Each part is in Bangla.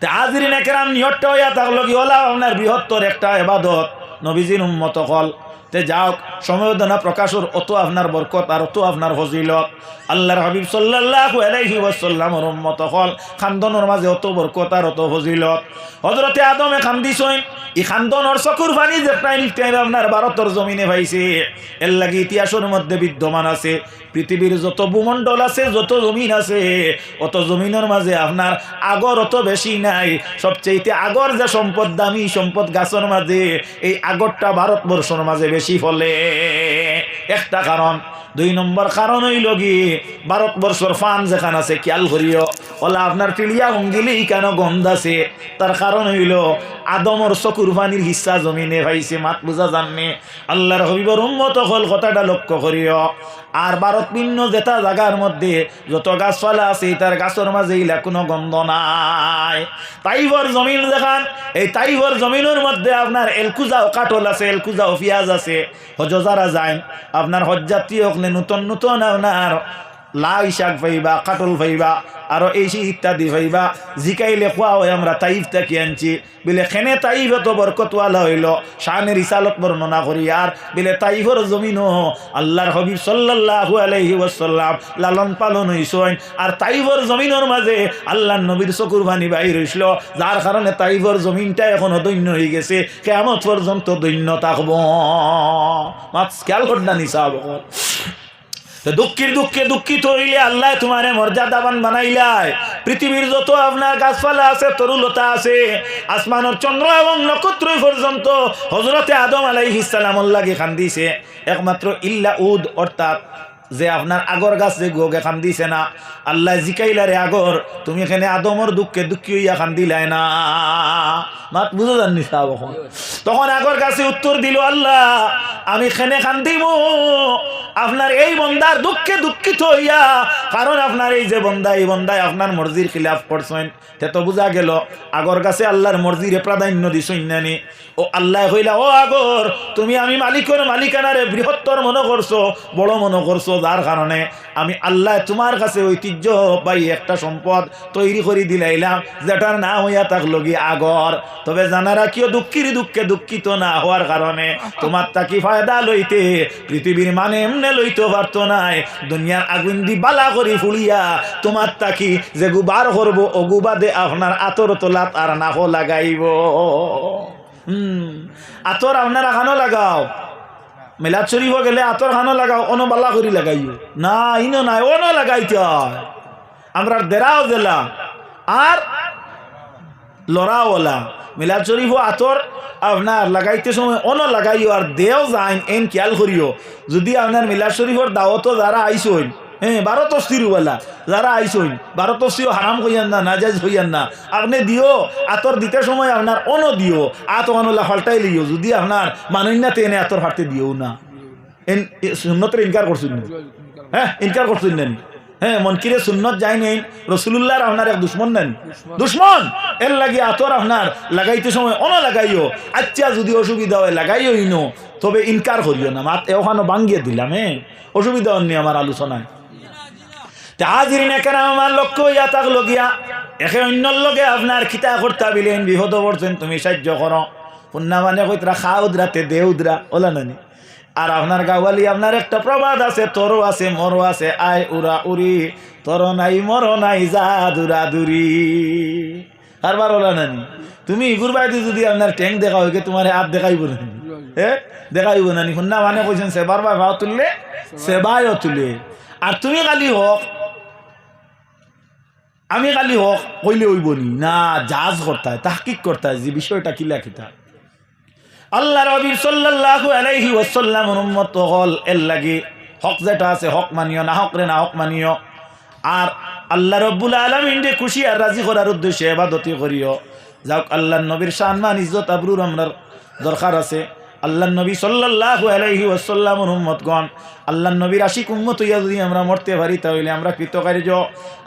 তে হাজিরিন একরাম নিহট্ট হইয়া থাকল কি? হলাম আপনার বৃহত্তর একটা এবাদত। নবীজির উম্মত হল তে যাওক সমবেদনা প্রকাশের অত আপনার বরকত আর অত আপনার ফজিলত। আল্লাহর হাবিব সাল্লাল্লাহু আলাইহি ওয়াসাল্লামর উম্মত হল খান্দনের মাঝে অত বরকত আর অত ফজিলত। হযরতে আদমে খান্দিছইন, ই খান্দনের চকুর পানি যে নিফটাই আপনার ভারতের জমিনে পাইছে এর লাগি ইতিহাসের মধ্যে বিদ্যমান আছে পৃথিবীর যত ভূমণ্ডল আছে, যত জমিন আছে, অত জমিনের মাঝে আপনার আগর অত বেশি নাই। সবচেয়ে আগর যে সম্পদ, দামি সম্পদ গাছের মাঝে এই আগরটা ভারতবর্ষের মাঝে বেশি ফলে। একটা কারণ, দুই নম্বর কারণ হইল কি, ভারতবর্ষর ফান যেখানে আছে, খেয়াল করিও ওলা আপনার পিলিয়া হঙ্গিলেই কেন গন্ধ আছে? তার কারণ হইল আদমর চকুর পানির হিস্সা জমিনে পাইছে মাত বুঝা জাননে আল্লাহর হবিবর উন্মত হল কথাটা লক্ষ্য করিও আর ভারত ভিন্ন যেটা জায়গার মধ্যে যত গাছপালা আছে তার গাছের মাঝে ইলা কোনো গন্ধ নাই। তাইবর জমিন দেখান, এই তাইবর জমিনের মধ্যে আপনার এলকুজাও কাটল আছে এলকুজাও পেঁয়াজ আছে। হজ যারা যায় আপনার হজযাত্রী হকলে নতুন নতুন আপনার লাই শাক পাইবা, কাটল পাইবা আরও এই সেই ইত্যাদি পাইবা জিকাইলে খোয়া হয়, আমরা তাইফ থাকি আনছি। বিলে খেনে তাইফ এত বরকতওয়ালা হইল শানের ইসালত বর্ণনা করি। আর বিলে তাইফর জমিন আল্লাহর হবিব সাল্লাল্লাহু আলাইহি ওয়াসাল্লাম লালন পালন হইছইন আর তাইফর জমিনের মাঝে আল্লাহর নবীর চকুর বাণী বাইর হইছিল যার কারণে তাইফর জমিনটা এখনও দৈন্য হয়ে গেছে। কেমন পর্যন্ত দৈন্য থাকব। মাছ খেয়াল করনা নিসাব। তো দুঃখের দুঃখে দুঃখিত হইলে আল্লাহ তোমারে মর্যাদাবান বানাইলাই পৃথিবীর যত আপনার গাছপালা আছে, তরুলতা আছে, আসমানের চন্দ্র এবং নক্ষত্র পর্যন্ত হজরতে আদম আলাইহিস সালাম লাগে খান দিছে। একমাত্র ইল্লা উদ, অর্থাৎ যে আপনার আগর গাছ যে গোগে খান দিছে না। আল্লাহ জিকাইলারে আগর, তুমি এখানে আদমর দুঃখে দুঃখী হইয়া খান দিলাই না। মাত বুঝো জানি সাহেব তখন আগর কাছে উত্তর দিল, আল্লাহ, আমি খেনে খান দিব। আপনার এই বন্দার দুঃখে দুঃখিত হইয়া, কারণ আপনার এই যে বন্দা, এই বন্দায় আপনার মর্জির খিলাফ করছেন। তে তো বোঝা গেল, আগর কাছে আল্লাহর মর্জিরে প্রাধান্য দিছইন নানি ও আল্লাহ কইলা, ও আগর, তুমি আমি মালিকের মালিকানারে বৃহত্তর মনে করছ, বড় মনে করছ, যার কারণে আমি আল্লাহ তোমার কাছে ঐতিহ্য পাই একটা সম্পদ তৈরি করে দিলাইলাম, যেটার না হইয়া থাকল কি আগর। তবে জানারা কিও দুঃখীর দুঃখে দুঃখিত না হওয়ার কারণে তোমার তাকি ফায়দা লইতে পৃথিবীর মানে এমনে লইতে পারতো নাই। দুনিয়ার আগুন দি বালা করি ফুলিয়া তোমার তাকি যে গুবার করব, ও গুবাদে আপনার আতর তোলাত আর নাহ লাগাইব। হুম, আতর আপনার আখানো লাগাও। মেলাদ শরীফ গেলে আতর খানো লাগাও, অন বালা করি লাগাইও। না, ইনো নাই, অন লাগাইতে হয়। আমরা দেরাও দিলাম আর লড়াওয়ালা। মিলাদ শরীফ আতর আপনার লাগাইতে সময় অন লাগাইও আর দেও যাইন, এন খেয়াল করিও। যদি আপনার মিলাদ শরীফর দাওয়াতও যারা আইসইন হ্যাঁ বারো তস্তিরওয়ালা যারা আইসইন, বারো তস্তিও হারাম হইয়ান না নাজাজ হইয়ান না, আপনি দিও, আতর দিতে সময় আপনার অন দিও, আত অনলা ফাল্টাই লিও যদি আপনার মানুষ না তেনে আতর ফাটতে দিও না। এন সুন্নতের ইনকার করছেন হ্যাঁ ইনকার করছেন নি? হ্যাঁ মনকিরে সুন্নত যাই নেই। রসুল্লাহর আপনার এক দুশ্মন নেন। দুশ্মন। এর লাগি আতর আপনার। লাগাইতে সময় অন লাগাইও। আচ্ছা যদি অসুবিধা হয় লাগাইও ইনো। তবে ইনকার করিও না। মাত ওখানে বাঙ্গিয়ে দিলাম হ্যাঁ অসুবিধা হননি আমার আলোচনায়। এখানে আমার লক্ষ্য ইয়া থাকল গিয়া একে অন্যর লগে আপনার খিতা করতে বিলেন বিহত করছেন তুমি সাহায্য করো। পুন্না মানে কইতরা খা উদরাতে দে উদরা ওলা নানি। আর আপনার গাওয়ালি, আপনার একটা প্রবাদ আছে, তোরও আছে মরো আছে, আয় উরা উরি তোর নাই মর নাই, যা দুরা দুরি। কারবার ওলা নানি। তুমি ইগুর বাইতে যদি আপনার ট্যাঙ্ক দেখা হইকে তোমার হাত দেখাইব নানি হ্যাঁ দেখাইব নানি শুননা মানে কইছেন সেবার বা ভাও তুললে সেবায়ও তুলে। আর তুমি কালি হোক, আমি কালি হোক, কইলে হইব নি? না, জাজ করতে হয়, তাহকিক করতে হয়, যে বিষয়টা কি লেখিতা আল্লাহ রবি সাল্লাল্লাহু আলাইহি ওয়াসাল্লাম উম্মত হল, এর লাগি হক যেটা আছে হক মানিও, না হক রে না হক মানিও। আর আল্লাহ রব্বুল আলামিন রে খুশি আর রাজি করার উদ্দেশ্যে ইবাদতি করিও। যাক, আল্লাহর নবীর সম্মান ইজ্জত আবরুর আমরার দরকার আছে। আল্লাহ নবী সাল্লাল্লাহু আলাইহি ওয়াসাল্লামের উম্মতগণ আল্লাহ নবীর আশিক উম্মত হইয়া যদি আমরা মরতে পারি, তাহলে আমরা কৃতকারী কৃতকার্য।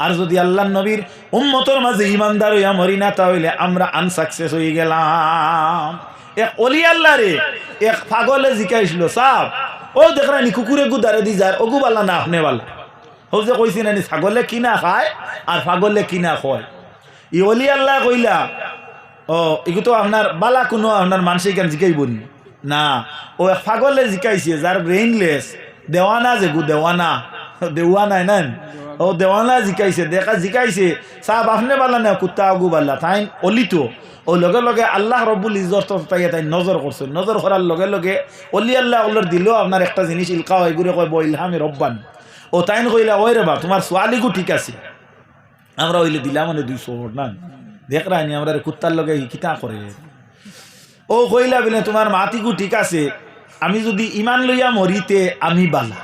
আর যদি আল্লাহ নবীর উম্মতর মাঝে ইমানদার হইয়া মরি না, তাহলে আমরা আনসাকসেস হয়ে গেলাম। এক অলি আল্লাহ রে। এক পাগলে জিকাইছিল সাপ ও দেখরানি কুকুরে গুদারে দি যার, অগু বালা না আপনি বালা। ও যে কইছি নানি ছাগলে কিনা খায় আর পাগলে কিনা খয়। ই অলি আল্লাহ কইলা ও এগুলো তো আপনার বালা কোনো আপনার মানসিক জ্ঞান জিকাইব না। ও এক পাগলে জিকাইছে, যার ব্রেইনলেস দেওয়ানা যেগু দেওয়ানা দেওয়ানাই নাই ও দেওয়ানা জিকাইছে, দেখা জিকাইছে। চাহ বাফনে বালা না, কুত্তা আগু বাল্লা তাই অলিতো ও লগে লগে আল্লাহ রব্বুল ইজত তাই তাই নজর করছে নজর করার লগে লগে অলি আল্লাহ ওগুলোর দিলেও আপনার একটা জিনিস ইলকা হয় ঘুরে কয় বইলহামি রব্বান ও তাইন কইলা ওই রে বা তোমার ছোৱালীগো ঠিক আছে। আমরা ওইলে দিলাম মানে দুইশো না? দেখ রানি আমরা কুত্তার লগে কিতা করে? ও কইলা বলে, তোমার মাতিগু ঠিক আছে, আমি যদি ইমান লইয়া মরিতে আমি বালা।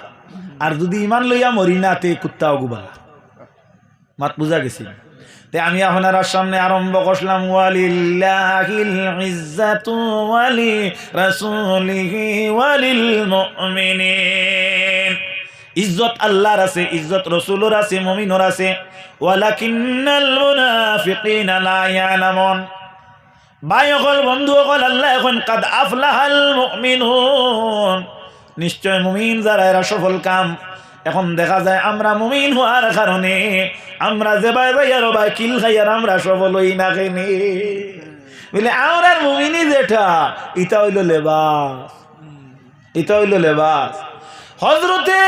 আর যদি ইমান লইয়া মরি না, তে কুত্তা অগু মাত বুঝা গেছি? তে আমি আপনার সামনে আরম্ভ করলাম ইজ্জাতু আল্লাহর আছে, ইজ্জত রসুলোর আছে, মমিনোর আছে। ভাই অকল বন্ধু অকল আল্লাহ এখন, কাদ আফলাহাল মুমিনুন। নিশ্চয় মুমিন যারা এরা সফল কাম। এখন দেখা যায় আমরা মুমিন হওয়ার কারণে আমরা যে বাই ভাই আর ভাই কিল খাই আমরা সফল হই না খেনি বলে আমরার মুমিনি যেটা ইটা হইল লেবাস। এটা হইল লেবাস। হজরতে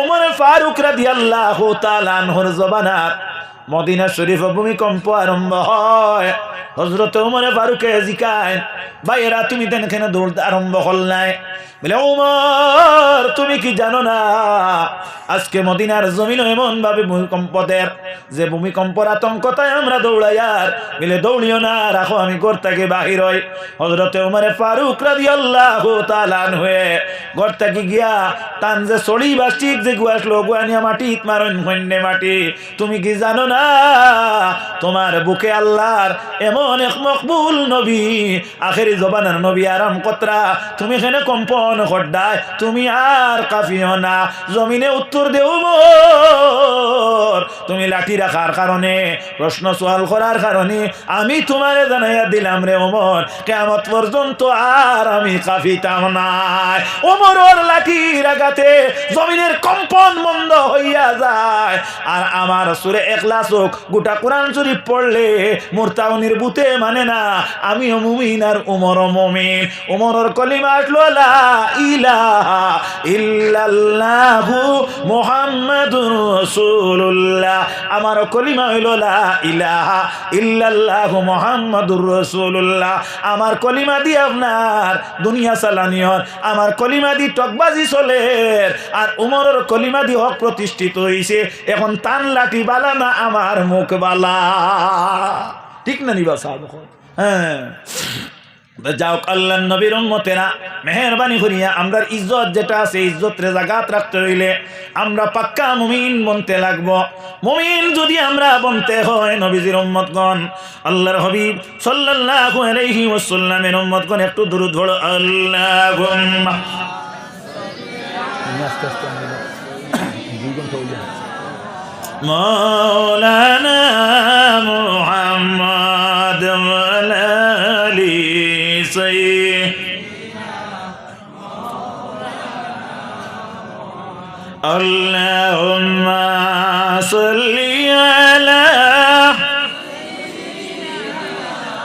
উমর ফারুক রাদি আল্লাহ তালানহর জবানাত মদিনা শরীফ ভূমিকম্প আরম্ভ হয়। হজরত উমর ফারুকে জিকায়, ভাইয়েরা, তুমি তেন কেন দৌড়তে আরম্ভ করলাই? বলে, উমর, তুমি কি জানো না? আজকে মদিনার জমিন এমন ভাবে ভূমিকম্পদের, যে ভূমিকম্পর আতঙ্কতায় আমরা দৌড়াই আর বলে, দৌড়িও না, রাখো, আমি ঘর থেকে বাহির হই। হজরতে উমরে ফারুক রাদি আল্লাহ তালান হয়ে ঘর থেকে গিয়া তান যে সড়ি বা ঠিক যে গুয়াসলো গুয়ানিয়া মাটি মারন হন্যে মাটি। তুমি কি জানো না তোমার বুকে আল্লাহর এমন এক মকবুল নবী, আখেরি জবানের নবী আরাম কতরা? তুমি এখানে কম্পন খড্ডায় তুমি আর কাফিও না। জমিনে উত্তর দেও তুমি লাঠি রাখার কারণে, প্রশ্ন সোয়াল করার কারণে, আমি তোমারে জানাইয়া দিলাম রে ওমর। কেমত পর্যন্ত আর আমি কাফিতাম নাই। ওমর ওর লাঠির আঘাতে জমিনের কম্পন বন্ধ হইয়া যায়। আর আমার সুরে একলা চোখ গোটা কোরআন শরীফ পড়লে মোরতাউনির বুতে মানে না, আমিও মুমিন আর উমর মুমিন। উমরের কলিমা আসলো ইলাহা ইল্লাল্লাহু মুহাম্মাদুর আমার কলিমা হইল, লা ইলাহা ইল্লাল্লাহু আমার কলিমা দিয়ে আপনার দুনিয়া চালানিয়র আমার কলিমা দি টকবাজি চলে, আর উমরের কলিমা দি হক প্রতিষ্ঠিত হইছে। এখন তান লাঠি বালা না, আমার মুখ বালা ঠিক না নিবা সাহেব? হ্যাঁ। যাও আল্লাহ নবীর উম্মতেরা, মেহরবানি করিয়া আমরার ইজ্জত যেটা আছে ইজ্জত রে জাগাত রাখতে হইলে আমরা পাক্কা মুমিন বনতে লাগবো। মুমিন যদি আমরা বনতে হয়, নবীজির উম্মতগণ, আল্লাহর হবিব সাল্লাল্লাহু আলাইহি উম্মতগণ, একটু দরুদ পড়ো। আল্লাহুম্মা। مولانا محمد والآل سيد اللهم صل على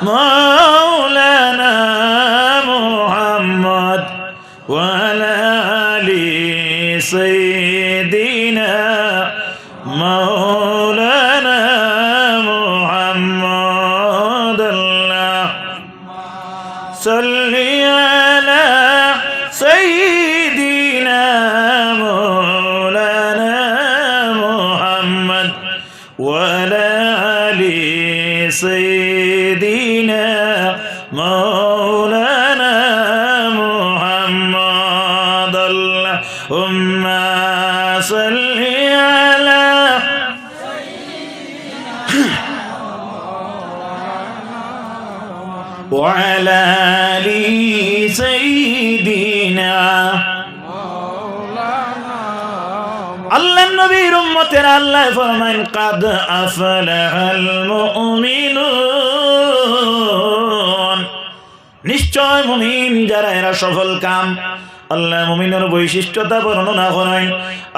مولانا محمد وعلى آل سيدنا Mahomes. آل سيدنا আল্লাহ নবীর উম্মতের আল্লাহ ফরমান কাদ আফলাহাল মুমিনুন নিশ্চয় মুমিন যারা এরা সফল কাম আল্লাহ মুমিনের বৈশিষ্ট্যতা বর্ণনা করেন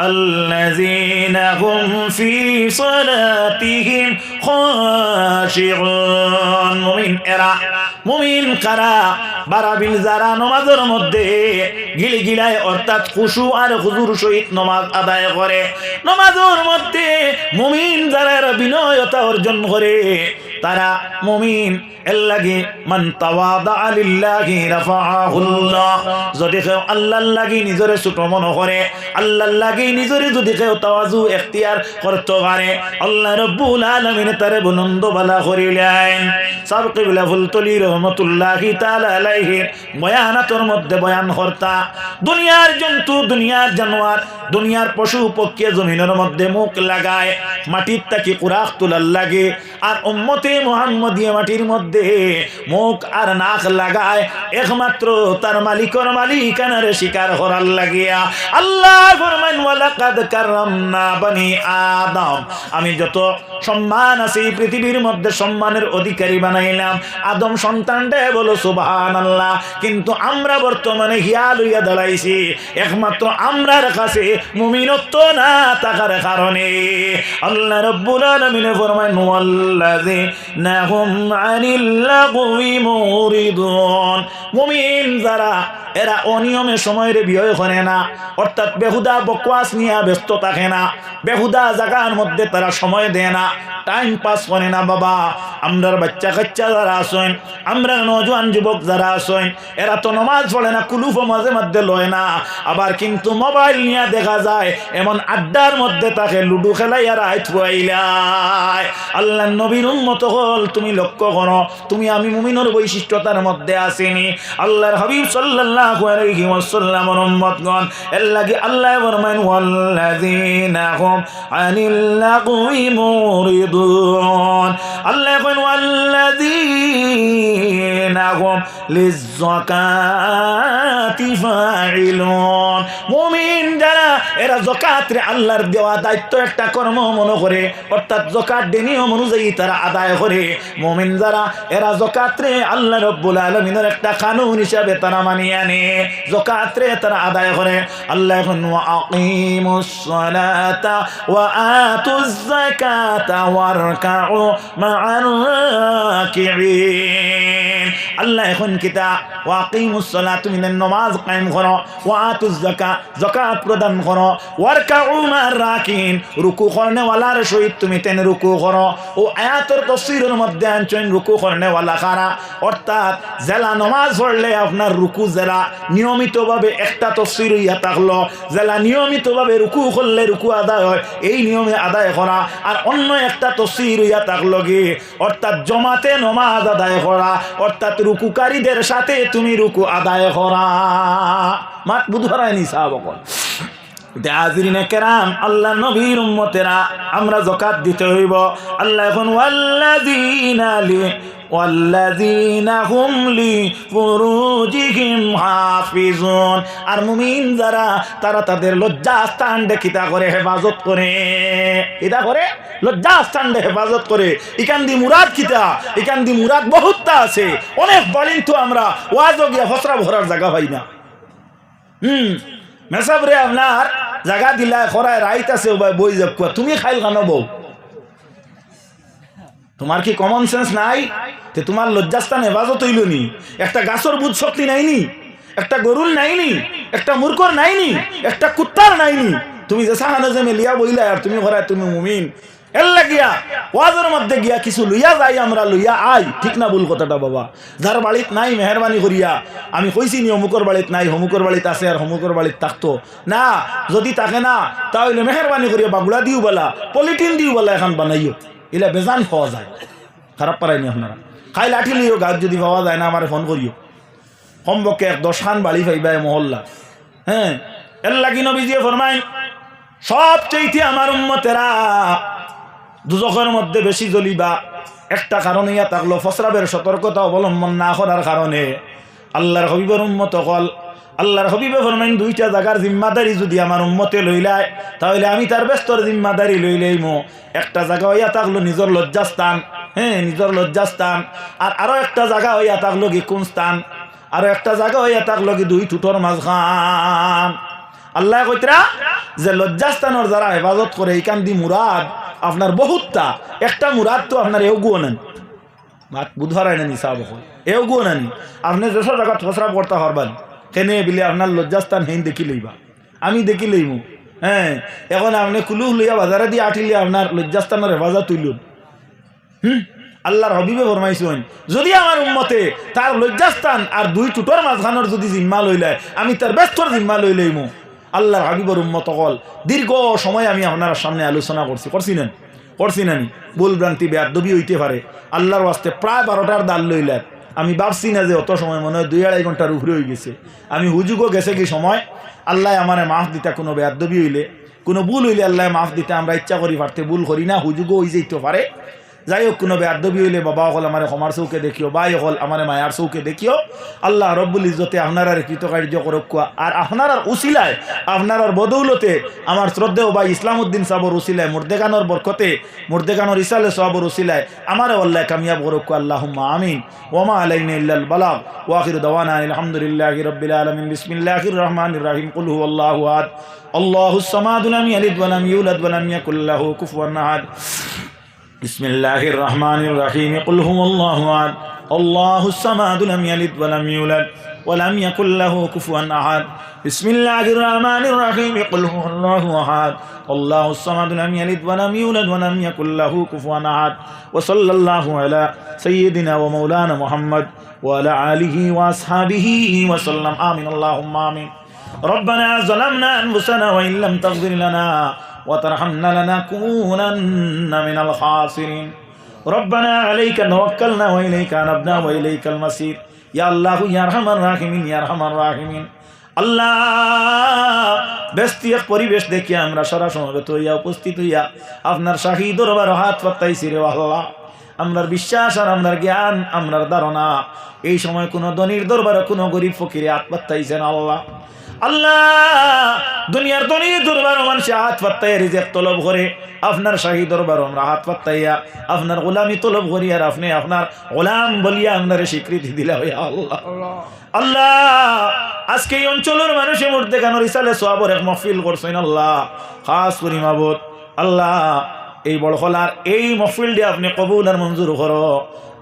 আল্লাযীনা হুম ফি সালাতিহিম খাশিউন মুমিন এরা মুমিন কারা? বারাবিল যারা নমাজের মধ্যে গিলি গিলায় অর্থাৎ খুশু আর হুজুর সহিত নমাজ আদায় করে। নমাজের মধ্যে মুমিন যারা বিনয়তা অর্জন করে। তারা মুমিন। এর লাগি মান তাওয়াদা লিল্লাহি রাফাআহুল্লাহ। যদি কেউ আল্লাহর লাগি নিজরে ছোট মনে করে, আল্লাহর লাগি নিজরে যদি কেউ তাওয়াজু এখতিয়ার করতে পারে, আল্লাহ রব্বুল আলামিন তারে বুলন্দ বালা করিলেন সাব কিবলা ফুলতলি রহমাতুল্লাহি তাআলা আলাইহি বয়ানাতর মধ্যে বয়ান করতা, দুনিয়ার জন্তু, দুনিয়ার জানোয়ার, দুনিয়ার পশু পক্ষী জমিনের মধ্যে মুখ লাগায়, মাটির তাকে কুরাক তোলার লাগে, আর উম্মতে মোহাম্মদিয়া মাটির মধ্যে মুখ আর নাক লাগায়, একমাত্র তার মালিকর মালিকানারে শিকার করার লাগিয়া। আল্লাহ আমি যত সম্মান আছে পৃথিবীর মধ্যে সম্মানের অধিকারী বানাইলাম। আদম সন্তানটা বলো সুবাহান আল্লাহ কিন্তু আমরা বর্তমানে হিয়া লইয়া দাঁড়াইছি। একমাত্র আমরার কাছে মুমিনত্ব না থাকার কারণে। আল্লাহ রব্বুল আলামিন ফরমান ওয়াল্লাযিনা হুম আনিল লাগwi মুরিদুন মুমিন যারা এরা অনিয়মে সময়ের বিয় করে না। অর্থাৎ বেহুদা বকওয়াস নিয়ে ব্যস্ত থাকে না। বেহুদা জায়গার মধ্যে তারা সময় দেয় না। টাইম পাস করে না, বাবা। আমরার বাচ্চা কাচ্চা যারা আসেন আমরা নজওয়ান যুবক যারা আসেন এরা তো নমাজ পড়ে না কুলুফ মাঝে মধ্যে লয় না। আবার কিন্তু মোবাইল নিয়ে দেখা যায়, এমন আড্ডার মধ্যে তাকে লুডু খেলাই আর আয় থুয়াইলাই আল্লাহ নবীর উন্মত হল, তুমি লক্ষ্য করো, তুমি আমি মুমিনের বৈশিষ্ট্যতার মধ্যে আসেনি। আল্লাহর হাবিব সাল্লাল্লাহু আলাইহি ওয়াসাল্লামের উম্মতগণ, এর লাগি আল্লাহ ফরমান ওয়াল্লাযিনা হুম আনিল লাগুই মুরিদুন। আল্লাহ কোন ওয়াল্লাযিনা হুম মুমিন যারা, এরা যাকাত রে আল্লাহর দেওয়া দায়িত্ব একটা কর্ম মনে করে, অর্থাৎ যাকাত নিয়ম অনুযায়ী তারা আদায় করে। মুমিন যারা, এরা যাকাত রে আল্লাহ রব্বুল আলামিনের একটা কানুন হিসাবে তারা মানিয়ে আনে। যাকাত রে তারা আদায় করে। আল্লাহ এখন আতুজ যাকাতা ওয়ারকাউ মা'আর রাকিঈন। আল্লাহ এখন কিতা ওয়া আকিমুস সালাত তুমি নামাজ কায়েম করো। প্রদান করো। রুকু সহিত তুমি তেন রুকু করো। ও মধ্যে আনছেন রুকু অর্থাৎ জেলা নমাজ পড়লে আপনার রুকু জেলা নিয়মিতভাবে একটা থাকল। জেলা নিয়মিতভাবে রুকু করলে রুকু আদায় হয়, এই নিয়মে আদায় করা। আর অন্য একটা তফসির ইয়া থাকল কি? অর্থাৎ জমাতে নমাজ আদায় করা। অর্থাৎ রুকুকারীদের সাথে তুমি রুকু আদায় করা। মাত বুধরায়নি সাহাবকল কেরাম, আল্লাহ নবীর আমরা জকাত দিতে হইব। আল্লাহ এখন আর মুমিন যারা, তারা তাদের লজ্জা স্থান দেখিতা করে, হেফাজত করে। এটা করে? লজ্জা স্থান হেফাজত করে। ইকান দি মুরাদ কিতা ইকান দি মুরাদ বহুতটা আছে। অনেক বলেন তো আমরা, ওয়াজ গিয়া ফসরা ভরার জায়গা পাই না। হুম। মেসাব রে আপনার জায়গা দিলা, খরায় রাইত আছে বই যাব তুমি খাইল কেন বউ তোমার কি কমন সেন্স নাই? তে তোমার লজ্জাস্থান হেফাজত হইল নি? একটা গাছর বুধ শক্তি নাইনি একটা গরুর নাইনি একটা মূর্খর নাইনি একটা কুত্তার নাইনি তুমি যে সাহানো যে মেলিয়া বইলা আর তুমি ঘরায় তুমি মুমিন। এল্লা গিয়া ওয়াজের মধ্যে গিয়া কিছু লইয়া যাই, আমরা লইয়া আই। ঠিক না ভুল কথাটা বাবা। যার বাড়িত নাই, মেহরবানি করিয়া। আমি কইছি নি অমুকর বাড়িত নাই হমুকর বাড়িত আছে আর হমুকর বাড়িত থাকতো। না, যদি থাকে না, তাহলে মেহরবানি করিয়া বাগুড়া দিও বলা পলিটিন দিও বলা এখন বানাইও। এলা বেজান পাওয়া যায়। খারাপ পারাইনি আপনারা। খাই লাঠি লিও গাছ যদি পাওয়া যায় না, আমার ফোন করিও। কমপক্ষে এক দশখান বাড়ি পাইবা এ মহল্লা। হ্যাঁ এর লাগি নবীজিয়ে ফরমাই সব চাইতে আমার উম্মতেরা দুজকের মধ্যে বেশি জ্বলিবা। একটা কারণে ইয়া থাকল ফসরাবের সতর্কতা অবলম্বন না করার কারণে আল্লাহর হবিবর উম্মত কল আল্লাহর হবিবে ফরমাইন দুইটা জায়গার জিম্মাদারি যদি আমার উম্মতে লইলায় তাহলে আমি তার ব্যস্তর জিম্মাদারি লইলেই মো একটা জায়গা হইয়া থাকল নিজের লজ্জাস্থান। হ্যাঁ নিজের লজ্জাস্থান। আর আরও একটা জায়গা হইয়া থাকল কি কোন স্থান আর একটা জায়গা হইয়া তাক লগে দুই টুটোর মাঝখান আল্লাহ কইতরা যে লজ্জাস্থানের যারা হেফাজত করে এইখান দি মুরাদ আপনার বহুতটা। একটা মুরাদ তো আপনার এগুও নেন। মাত বুধবার আইনা নি সাহেব এখন এগুও নানি। আপনি দেশের জায়গা ফসরা পড়তে পারবেন কেনে বিলে আপনার লজ্জাস্থান হেন দেখি লইবা। আমি দেখি লইমু। হ্যাঁ এখন আপনি কুলু লইয়া বাজারে দিয়ে আঠিলে আপনার লজ্জাস্থানের হেফাজত তুলুন হুম আল্লাহর হবিবে ফরমাইছেন যদি আমার উম্মতে তার লজ্জাস্থান আর দুই টুটোর মাঝখানোর যদি জিম্মা লইলায় আমি তার ব্যস্তর জিম্মা লই লইমু। আল্লাহর হাবিবর উম্মত কল দীর্ঘ সময় আমি আপনার সামনে আলোচনা করছি। করছি না করছি না নি ভুল ভ্রান্তি, বেয়াদবি হইতে পারে। আল্লাহর ওয়াস্তে প্রায় বারোটার দাল লইলার আমি ভাবছি না যে অত সময় মনে হয় দুই আড়াই ঘণ্টার উপরে হয়ে গেছে। আমি হুজুগও গেছে কি সময়? আল্লাহ আমার মাফ দিতে, কোনো বেয়াদবি হইলে। কোনো ভুল হইলে আল্লাহ মাফ দিতে, আমরা ইচ্ছা করি পারতে, ভুল করি না হুজুগও হয়ে যেতে পারে। যাই হোক কোনো বেয়াদবি হইলে বাবা হল আমার ক্ষমার চৌকে দেখিও, বাই হল আমার মায়ার চৌকে দেখিও। আল্লাহ রব্বুল ইজ্জতে আপনার আর কৃতকার্য করক আর আপনার আর উসিলায় আপনার আর বদৌলতে আমার শ্রদ্ধেয় ভাই ইসলাম উদ্দিন সাবর উসিলায়, মুর্দেগানোর বরকতে, মুর্দেগানোর ইসালে সাবর উসিলায় আমার আল্লাহ কামিয়াব করক আল্লাহ আমিন। ওমা আলাইন ইল্লাল বালাগ। ওয়াখির দওয়ানা আলহামদুলিল্লাহি রাব্বিল আলামিন। বিসমিল্লাহির রহমানির রহিম। কুল হুয়াল্লাহু আহাদ। আল্লাহুস সামাদু লাম ইয়ালিদ ওয়া লাম ইউলাদ ওয়া লাম ইয়াকুল লাহু কুফুয়ান আহাদ। بسم الله الرحمن الرحيم. قل هو الله أحد. الله الصمد لم يلد ولم يولد ولم يكن له كفوا أحد. بسم الله الرحمن الرحيم. قل هو الله أحد. الله الصمد لم يلد ولم يولد ولم يكن له كفوا أحد. وصلى الله على سيدنا ومولانا محمد وعلى آله وأصحابه وسلم. آمين. اللهم آمين. ربنا ظلمنا أنفسنا وإن لم تغفر لنا وترحمنا لنكونن من الخاسرين ربنا عليك توكلنا واليك نبنا واليك المصير يا الله يا ارحم الراحمين يا ارحم الراحمين আল্লাহ ব্যস্তি এক পরিবেশ দেখিয়া আমরা সারা সমবেত হইয়া উপস্থিত হইয়া আপনার শাহী দরবার হাত পাত্তাইছি রে আল্লাহ আমরার বিশ্বাস আর আমরার জ্ঞান আমরার ধারণা এই সময় কোনো ধনির দরবারে কোনো গরিব ফকিরে হাত পাত্তাইছেন আল্লাহ আল্লাহ, দুনিয়ার দনির দরবার মানুষে হাত পাত্তাইয়া রিজেক তলব করে। আপনার শাহী দরবার আমরা হাত পাত্তাইয়া আপনার গোলামি তলব করি আর আপনি আপনার গোলাম বলিয়া আপনার স্বীকৃতি দিলা হইয়া আল্লাহ। আল্লাহ, আজকে এই অঞ্চলের মানুষের মধ্যে কেন রিসালে সোয়াবর এক মহফিল করছেন আল্লাহ। খাস করি মাবুদ। আল্লাহ এই বড় হলার এই মফিলটি আপনি কবুল আর মঞ্জুর করো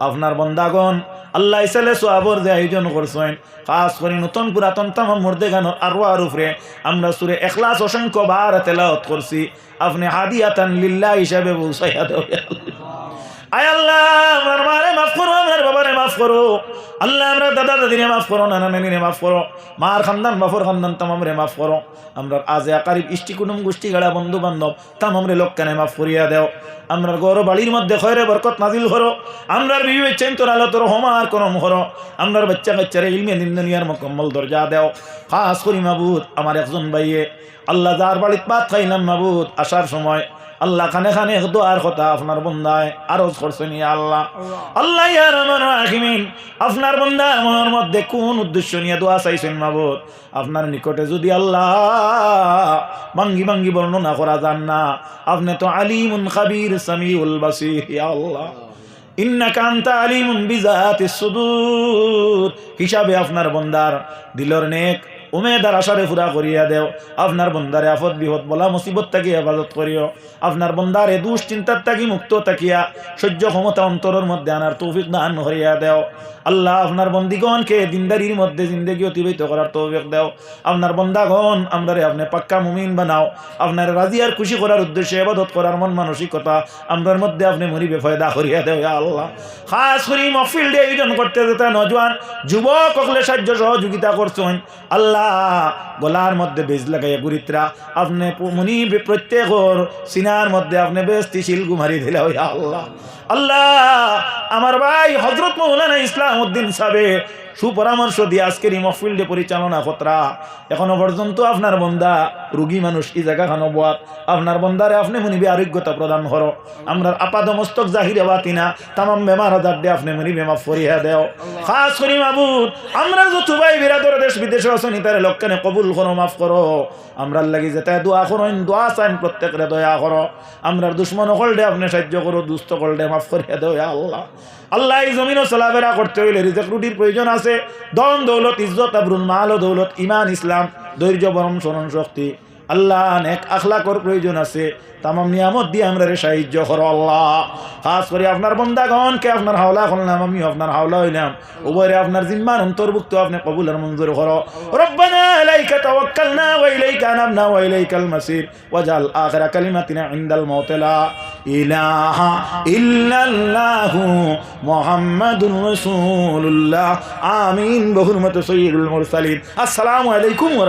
আপনার বন্দাগণ আল্লাহ ইসালে সোয়াবর যে আয়োজন করছেন, খাস করে নতুন পুরাতন তাম মর্দে গানোর আরও উপরে, আমরা সুরে এখলাস অসংখ্য বার তেলাওত করছি আপনি হাদিয়াতান লিল্লা হিসাবে বলসাইয়া ইয়া। আয় আল্লাহ, আমার মারে মাফ করো, আমার বাবারে মাফ করো। আল্লাহ, আমরা দাদা দাদিরে মাফ করো, নানা নানিরে মাফ করো, মার খানদান বাফর খানদান তামামরে মাফ করো। আমরা আজে আকারিব ইষ্টি কুটুম গোষ্ঠী গাড়া বন্ধু বান্ধব তামামরে লোককানে মাফ করিয়া দেও। আমরা গৌর বাড়ির মধ্যে খয়রে বরকত নাজিল করো। আমরার বিবি বেচেন তোর আলো তোর হোমার করম করো আমরার বাচ্চা কাচ্চারে ইলমে দিন দুনিয়ার মোকাম্মল দরজা দেও। খাস করি মাবুদ, আমার একজন ভাইয়ে। আল্লাহ যার বাড়িত পাত খাইলাম মাবুদ, আসার সময় আল্লাহ খানে খানে দোয়ার কথা আপনার বন্দায় আরজ করছেন আল্লাহ। আল্লাহ রাহিমিন আপনার বন্দা মনের মধ্যে কোন উদ্দেশ্য নিয়ে দোয়া চাইছেন মাবুদ? আপনার নিকটে যদি আল্লাহ ভাঙ্গি ভাঙ্গি বর্ণনা করা যান না, আপনি তো আলিমুন খাবির সামিউল ইয়া আল্লাহ। হিসাবে আপনার বন্দার দিলর নেক উমেদার আশারে ফুরা করিয়া দেও। আপনার বন্দারে আফত বিপদ বলা মুসিবত থাকি হেফাজত করিও। আপনার বন্দারে দুশ্চিন্তার থাকি মুক্ত থাকিয়া সহ্য ক্ষমতা অন্তরের মধ্যে আনার তৌফিক দান করিয়া দেও। আল্লাহ আপনার বন্দিগণকে দিনদারির মধ্যে জিন্দগি অতিবাহিত করার তৌফিক দেও। আপনার বন্দাগণ, আমরারে আপনি পাক্কা মুমিন বানাও। আপনার রাজি আর খুশি করার উদ্দেশ্যে এবাদত করার মন মানসিকতা আমরার মধ্যে আপনি মরিবে ফয়দা করিয়া দেও আল্লাহ। খাস করি মফিল ডে আয়োজন করতে যেতে নজওয়ান, যুবক সকলে সাহায্য সহযোগিতা করছেন। আল্লাহ, গলার মধ্যে বেজ লাগাইয়া গুরিত্রা, আপনি মনি প্রত্যেকর সিনার মধ্যে আপনি বেস্তি শিলগু মারি দিলে আল্লাহ। আল্লাহ, আমার ভাই হজরত মৌলানা ইসলাম উদ্দিন সাহেব সুপরামর্শ দিয়ে আজকের এই মহফিল্ডে পরিচালনা কতরা? এখনও পর্যন্ত আপনার বন্দা রুগী মানুষ এই জায়গা খানো বাত আপনার বন্দারে আপনি মনিবে আরোগ্যতা প্রদান করো। আমরা আপাদ মস্তক জাহিরে বাতিনা, তামাম বেমার হাজার দে আপনি মনিবে মাফ করিয়া দেও। খাস করি মাবুদ আমরা যত ভাই বিরাদর দেশ বিদেশে আসনি তারে লক্ষণে কবুল করো, মাফ করো। আমরার লাগি যেতে দোয়া করো দোয়া চাইন প্রত্যেকরে দয়া করো। আমরার দুশ্মন হলডে আপনি সাহায্য করো, দুস্থ হলডে মাফ করিয়া দেও আল্লাহ। আল্লাহ এই জমিনও চলাফেরা করতে হইলে রিজেক রুটির প্রয়োজন আছে। দন দৌলত, ইজ্জত আবরুল মাল ও দৌলত ইমান ইসলাম, ধৈর্য বরম স্মরণ, শক্তি। আল্লাহ নেক আখলাকর প্রয়োজন আছে। তামাম নিয়ামত দিয়ে আমরা রে সাহায্য করো আল্লাহ। খাস করে আপনার বন্দাগণকে আপনার হাওলা করলাম আমি আপনার হাওলা হইলাম। উভয়রে আপনার জিম্মান অন্তর্ভুক্ত আপনি কবুলের মঞ্জুর করো। রব্বানা ইলাইকা তাওয়াক্কালনা ওয়া ইলাইকা আনাবনা ওয়া ইলাইকাল মাসির। ওয়াজাল আখিরা কালিমাতিনা ইনদাল মাউত লা ইলাহা ইল্লাল্লাহু মুহাম্মাদুর রাসূলুল্লাহ। আমিন। বহুরমত সৈয়দুল মুরসালিন। আসসালামু আলাইকুম ওয়া